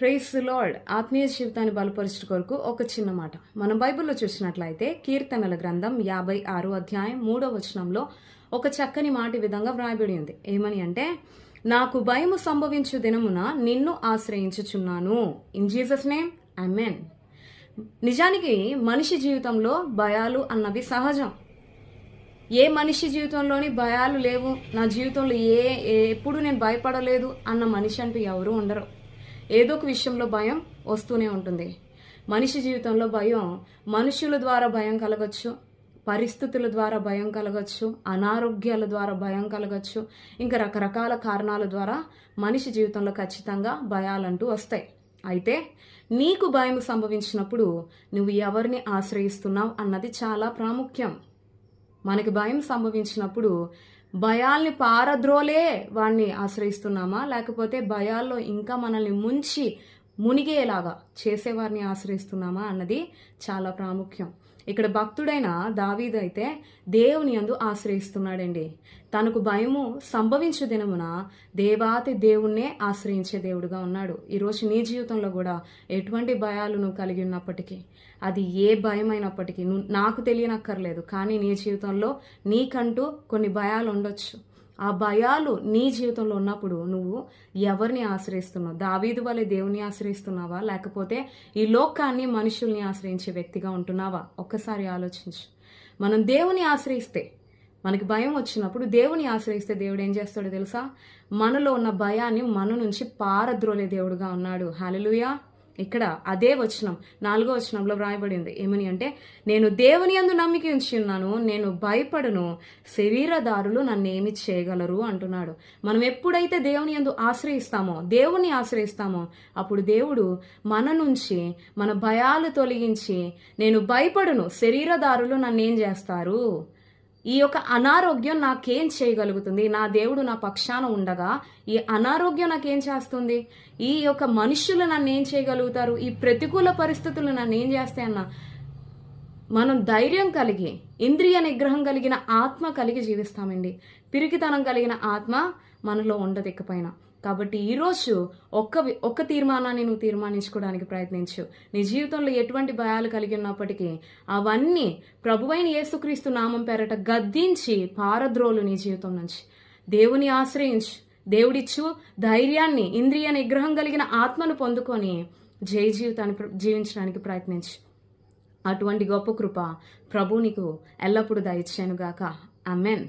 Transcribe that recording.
Price lord ఆత్మీయ జీవితాన్ని బలపరచడం కొరకు ఒక చిన్న మాట. మనం బైబిల్లో చూసినట్లయితే కీర్తనల గ్రంథం యాభై ఆరు అధ్యాయం మూడో వచనంలో ఒక చక్కని మాట విధంగా వ్రాయబడి ఉంది. ఏమని అంటే నాకు భయము సంభవించు దినమున నిన్ను ఆశ్రయించుచున్నాను. ఇన్ జీసస్ నేమ్ మెన్ నిజానికి మనిషి జీవితంలో భయాలు అన్నవి సహజం. ఏ మనిషి జీవితంలోని భయాలు లేవు. నా జీవితంలో ఏ ఏ- ఎప్పుడు నేను భయపడలేదు అన్న మనిషి అంటూ ఎవరు ఉండరు. ఏదో ఒక విషయంలో భయం వస్తూనే ఉంటుంది. మనిషి జీవితంలో భయం మనుషుల ద్వారా భయం కలగచ్చు పరిస్థితుల ద్వారా భయం కలగచ్చు అనారోగ్యాల ద్వారా భయం కలగచ్చు ఇంకా రకరకాల కారణాల ద్వారా మనిషి జీవితంలో ఖచ్చితంగా భయాలంటూ వస్తాయి. అయితే నీకు భయం సంభవించినప్పుడు నువ్వు ఎవరిని ఆశ్రయిస్తున్నావు అన్నది చాలా ప్రాముఖ్యం. మనకి భయం సంభవించినప్పుడు భయాల్ని పారద్రోలే వాడిని ఆశ్రయిస్తున్నామా? లేకపోతే భయాల్లో ఇంకా మనల్ని ముంచి మునిగేలాగా చేసేవారిని ఆశ్రయిస్తున్నామా? అన్నది చాలా ప్రాముఖ్యం. ఇక్కడ భక్తుడైన దావీదు అయితే దేవుని అందు ఆశ్రయిస్తున్నాడండి. తనకు భయము సంభవించే దినమున దేవాతి దేవుణ్ణే ఆశ్రయించే దేవుడుగా ఉన్నాడు. ఈరోజు నీ జీవితంలో కూడా ఎటువంటి భయాలు నువ్వు కలిగి ఉన్నప్పటికీ అది ఏ భయమైనప్పటికీ నువ్వు నాకు తెలియనక్కర్లేదు కానీ నీ జీవితంలో నీకంటూ కొన్ని భయాలు ఉండొచ్చు. ఆ భయాలు నీ జీవితంలో ఉన్నప్పుడు నువ్వు ఎవరిని ఆశ్రయిస్తున్నావు? దావీదు వలె దేవుని ఆశ్రయిస్తున్నావా? లేకపోతే ఈ లోకాన్ని మనుషుల్ని ఆశ్రయించే వ్యక్తిగా ఉంటున్నావా? ఒక్కసారి ఆలోచించు. మనం దేవుని ఆశ్రయిస్తే మనకి భయం వచ్చినప్పుడు దేవుని ఆశ్రయిస్తే దేవుడు ఏం చేస్తాడో తెలుసా? మనలో ఉన్న భయాన్ని మన నుంచి పారద్రోలే దేవుడుగా ఉన్నాడు. హాలలుయా ఇక్కడ అదే వచనం నాలుగో వచనంలో వ్రాయబడింది. ఏమని అంటే నేను దేవుని అందు నమ్మిక ఉంచి ఉన్నాను నేను భయపడను శరీరదారులు నన్ను ఏమి చేయగలరు అంటున్నాడు. మనం ఎప్పుడైతే దేవుని అందు ఆశ్రయిస్తామో దేవుని ఆశ్రయిస్తామో అప్పుడు దేవుడు మన నుంచి మన భయాలు తొలగించి నేను భయపడను శరీరదారులు నన్ను ఏం చేస్తారు? ఈ యొక్క అనారోగ్యం నాకేం చేయగలుగుతుంది? నా దేవుడు నా పక్షాన ఉండగా ఈ అనారోగ్యం నాకేం చేస్తుంది? ఈ యొక్క మనుషులు నన్ను ఏం చేయగలుగుతారు? ఈ ప్రతికూల పరిస్థితులు నన్ను ఏం చేస్తాయన్న మనం ధైర్యం కలిగి ఇంద్రియ నిగ్రహం కలిగిన ఆత్మ కలిగి జీవిస్తామండి. పిరికితనం కలిగిన ఆత్మ మనలో ఉండదు ఇకపైన కాబట్టి ఈరోజు ఒక్క ఒక్క తీర్మానాన్ని నువ్వు తీర్మానించుకోవడానికి ప్రయత్నించు. నీ జీవితంలో ఎటువంటి భయాలు కలిగి ఉన్నప్పటికీ అవన్నీ ప్రభువైన యేసుక్రీస్తు నామం పేరట గద్దించి పారద్రోలు నీ జీవితం నుంచి. దేవుని ఆశ్రయించు దేవుడిచ్చు ధైర్యాన్ని ఇంద్రియ నిగ్రహం కలిగిన ఆత్మను పొందుకొని జయ జీవితాన్ని జీవించడానికి ప్రయత్నించు. అటువంటి గొప్ప కృప ప్రభు నీకు ఎల్లప్పుడూ దయచేనుగాక అమెన్